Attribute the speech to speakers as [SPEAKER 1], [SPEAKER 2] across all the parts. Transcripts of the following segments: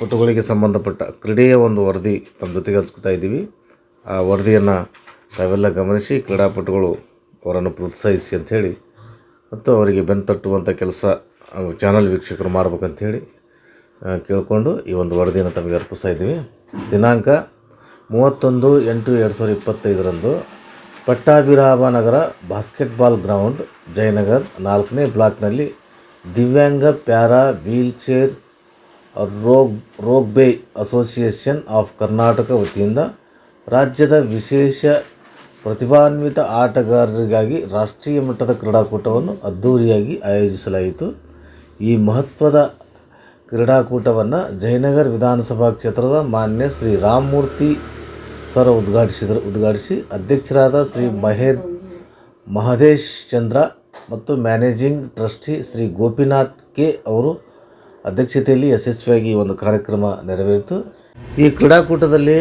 [SPEAKER 1] ಪಟುಗಳಿಗೆ ಸಂಬಂಧಪಟ್ಟ ಕ್ರೀಡೆಯ ಒಂದು ವರದಿ ತಮ್ಮ ಜೊತೆಗೆ ಹಂಚ್ಕೊತಾ ಇದ್ದೀವಿ. ಆ ವರದಿಯನ್ನು ತಾವೆಲ್ಲ ಗಮನಿಸಿ, ಕ್ರೀಡಾಪಟುಗಳು ಅವರನ್ನು ಪ್ರೋತ್ಸಾಹಿಸಿ ಅಂಥೇಳಿ ಮತ್ತು ಅವರಿಗೆ ಬೆನ್ನು ತಟ್ಟುವಂಥ ಕೆಲಸ ಚಾನಲ್ ವೀಕ್ಷಕರು ಮಾಡ್ಬೇಕಂಥೇಳಿ ಕೇಳಿಕೊಂಡು ಈ ಒಂದು ವರದಿಯನ್ನು ತಮಗೆ ಅರ್ಪಿಸ್ತಾ ಇದ್ದೀವಿ. ದಿನಾಂಕ ಮೂವತ್ತೊಂದು ಎಂಟು ಎರಡು ಸಾವಿರದ ಇಪ್ಪತ್ತೈದರಂದು ಪಟ್ಟಾಭಿರಾಮ ನಗರ ಬಾಸ್ಕೆಟ್ಬಾಲ್ ಗ್ರೌಂಡ್ ಜಯನಗರ್ ನಾಲ್ಕನೇ ಬ್ಲಾಕ್ನಲ್ಲಿ ದಿವ್ಯಾಂಗ ಪ್ಯಾರಾ ವೀಲ್ ಚೇರ್ ರೋಗ್ ರೋಗ್ಬೆ ಅಸೋಸಿಯೇಷನ್ ಆಫ್ ಕರ್ನಾಟಕ ವತಿಯಿಂದ ರಾಜ್ಯದ ವಿಶೇಷ ಪ್ರತಿಭಾನ್ವಿತ ಆಟಗಾರರಿಗಾಗಿ ರಾಷ್ಟ್ರೀಯ ಮಟ್ಟದ ಕ್ರೀಡಾಕೂಟವನ್ನು ಅದ್ಧೂರಿಯಾಗಿ ಆಯೋಜಿಸಲಾಯಿತು. ಈ ಮಹತ್ವದ ಕ್ರೀಡಾಕೂಟವನ್ನು ಜಯನಗರ್ ವಿಧಾನಸಭಾ ಕ್ಷೇತ್ರದ ಮಾನ್ಯ ಶ್ರೀ ರಾಮಮೂರ್ತಿ ಸರ್ ಉದ್ಘಾಟಿಸಿದರು. ಉದ್ಘಾಟಿಸಿ ಅಧ್ಯಕ್ಷರಾದ ಶ್ರೀ ಮಹೇ ಮಹದೇಶ್ ಚಂದ್ರ ಮತ್ತು managing trustee Shri Gopinath K ಅವರು ಅಧ್ಯಕ್ಷತೆಯಲ್ಲಿ ಯಶಸ್ವಿಯಾಗಿ ಒಂದು ಕಾರ್ಯಕ್ರಮ ನೆರವೇರಿತು. ಈ ಕ್ರೀಡಾಕೂಟದಲ್ಲಿ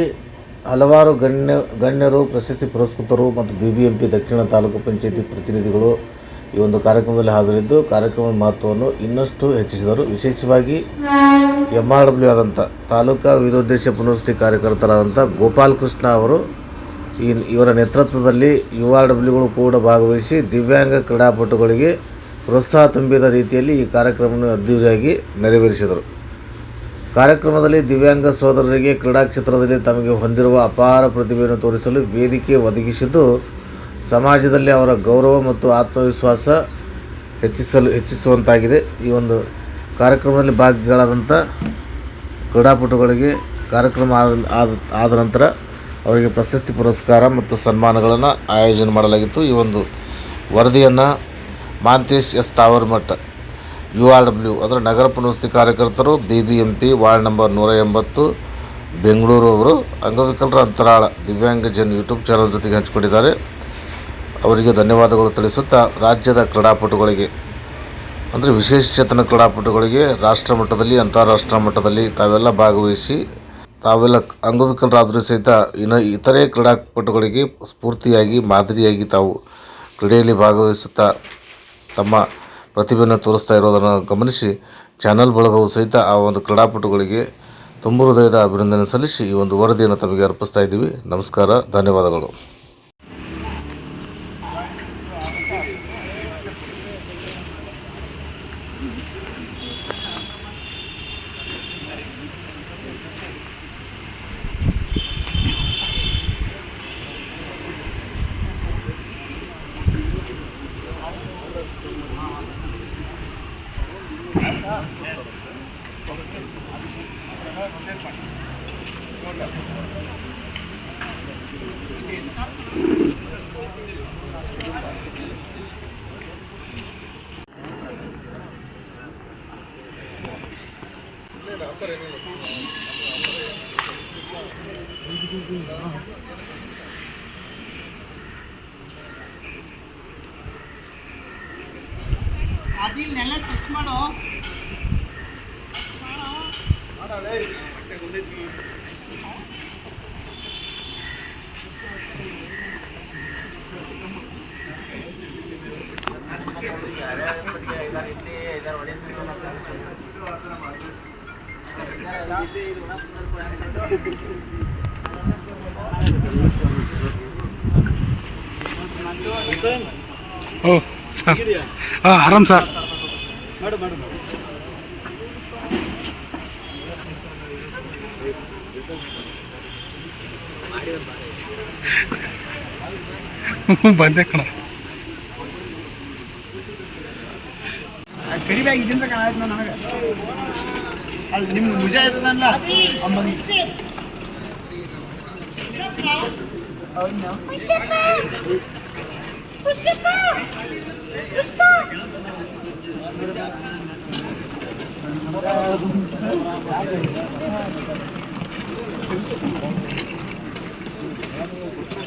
[SPEAKER 1] ಹಲವಾರು ಗಣ್ಯ, ಗಣ್ಯರು, ಪ್ರಶಸ್ತಿ ಪುರಸ್ಕೃತರು ಮತ್ತು ಬಿ ಬಿ ಎಂ ಪಿ ದಕ್ಷಿಣ ತಾಲೂಕು ಪಂಚಾಯಿತಿ ಪ್ರತಿನಿಧಿಗಳು ಈ ಒಂದು ಕಾರ್ಯಕ್ರಮದಲ್ಲಿ ಹಾಜರಿದ್ದು, ಕಾರ್ಯಕ್ರಮದ ಮಹತ್ವವನ್ನು ಇನ್ನಷ್ಟು ಹೆಚ್ಚಿಸಿದರು. ವಿಶೇಷವಾಗಿ ಎಂ ಆರ್ ಡಬ್ಲ್ಯೂ ಆದಂಥ ತಾಲೂಕಾ ವಿವಿಧೋದ್ದೇಶ ಪುನರ್ವಸತಿ ಕಾರ್ಯಕರ್ತರಾದಂಥ ಗೋಪಾಲ್ ಕೃಷ್ಣ ಅವರು ಈ, ಇವರ ನೇತೃತ್ವದಲ್ಲಿ ಯು ಆರ್ ಡಬ್ಲ್ಯೂಗಳು ಕೂಡ ಭಾಗವಹಿಸಿ ದಿವ್ಯಾಂಗ ಕ್ರೀಡಾಪಟುಗಳಿಗೆ ಪ್ರೋತ್ಸಾಹ ತುಂಬಿದ ರೀತಿಯಲ್ಲಿ ಈ ಕಾರ್ಯಕ್ರಮವನ್ನು ಅದ್ದೂರಿಯಾಗಿ ನೆರವೇರಿಸಿದರು. ಕಾರ್ಯಕ್ರಮದಲ್ಲಿ ದಿವ್ಯಾಂಗ ಸೋದರರಿಗೆ ಕ್ರೀಡಾ ಕ್ಷೇತ್ರದಲ್ಲಿ ತಮಗೆ ಹೊಂದಿರುವ ಅಪಾರ ಪ್ರತಿಭೆಯನ್ನು ತೋರಿಸಲು ವೇದಿಕೆ ಒದಗಿಸಿದ್ದು, ಸಮಾಜದಲ್ಲಿ ಅವರ ಗೌರವ ಮತ್ತು ಆತ್ಮವಿಶ್ವಾಸ ಹೆಚ್ಚಿಸಲು ಹೆಚ್ಚಿಸುವಂತಾಗಿದೆ. ಈ ಒಂದು ಕಾರ್ಯಕ್ರಮದಲ್ಲಿ ಭಾಗಿಗಳಾದಂಥ ಕ್ರೀಡಾಪಟುಗಳಿಗೆ ಕಾರ್ಯಕ್ರಮ ಆದ ಆದ ನಂತರ ಅವರಿಗೆ ಪ್ರಶಸ್ತಿ ಪುರಸ್ಕಾರ ಮತ್ತು ಸನ್ಮಾನಗಳನ್ನು ಆಯೋಜನೆ ಮಾಡಲಾಗಿತ್ತು. ಈ ಒಂದು ವರದಿಯನ್ನು Mantesh S Tavarmath, U R W. ಅಂದರೆ ನಗರ ಪುನರ್ವಸತಿ ಕಾರ್ಯಕರ್ತರು B B M P, ward number ನೂರ ಎಂಬತ್ತು, ಬೆಂಗಳೂರು ಅವರು ಅಂಗವಿಕಲರ ಅಂತರಾಳ, ದಿವ್ಯಾಂಗ ಜನ್ ಯೂಟ್ಯೂಬ್ ಚಾನಲ್ ಜೊತೆಗೆ ಹಂಚಿಕೊಂಡಿದ್ದಾರೆ. ಅವರಿಗೆ ಧನ್ಯವಾದಗಳು ತಿಳಿಸುತ್ತಾ ರಾಜ್ಯದ ಕ್ರೀಡಾಪಟುಗಳಿಗೆ, ಅಂದರೆ ವಿಶೇಷ ಚೇತನ ಕ್ರೀಡಾಪಟುಗಳಿಗೆ, ರಾಷ್ಟ್ರ ಮಟ್ಟದಲ್ಲಿ, ಅಂತಾರಾಷ್ಟ್ರ ಮಟ್ಟದಲ್ಲಿ ತಾವೆಲ್ಲ ಭಾಗವಹಿಸಿ, ತಾವೆಲ್ಲ ಅಂಗವಿಕಲರಾದರೂ ಸಹಿತ ಇನ್ನು ಇತರೆ ಕ್ರೀಡಾಪಟುಗಳಿಗೆ ಸ್ಫೂರ್ತಿಯಾಗಿ, ಮಾದರಿಯಾಗಿ ತಾವು ಕ್ರೀಡೆಯಲ್ಲಿ ಭಾಗವಹಿಸುತ್ತಾ ತಮ್ಮ ಪ್ರತಿಭೆಯನ್ನು ತೋರಿಸ್ತಾ ಇರೋದನ್ನು ಗಮನಿಸಿ ಚಾನಲ್ ಬಳಗವು ಸಹಿತ ಆ ಒಂದು ಕ್ರೀಡಾಪಟುಗಳಿಗೆ ತುಂಬ ಹೃದಯದ ಅಭಿನಂದನೆ ಸಲ್ಲಿಸಿ ಈ ಒಂದು ವರದಿಯನ್ನು ತಮಗೆ ಅರ್ಪಿಸ್ತಾ ಇದ್ದೀವಿ. ನಮಸ್ಕಾರ, ಧನ್ಯವಾದಗಳು.
[SPEAKER 2] ரொட்டேட் பண்ணி அதில் நல்லா டச் மாடோ
[SPEAKER 3] ಓ ಸರ್. ಹಾಂ ಆರಾಮ್ ಸರ್. ಬಂದೆ ಕಣ.
[SPEAKER 2] ಇದರಿಂದ ಕಾಣಾಯ್ತು ನನಗೆ. ಅಲ್ಲಿ ನಿಮ್ಗೆ ಮುಜ ಆಯ್ತದಲ್ಲ ಅಮ್ಮನಿ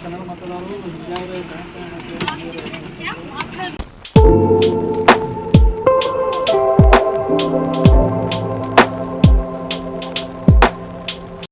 [SPEAKER 2] ಕನ್ನಡ ಮಾತಾಡೋರು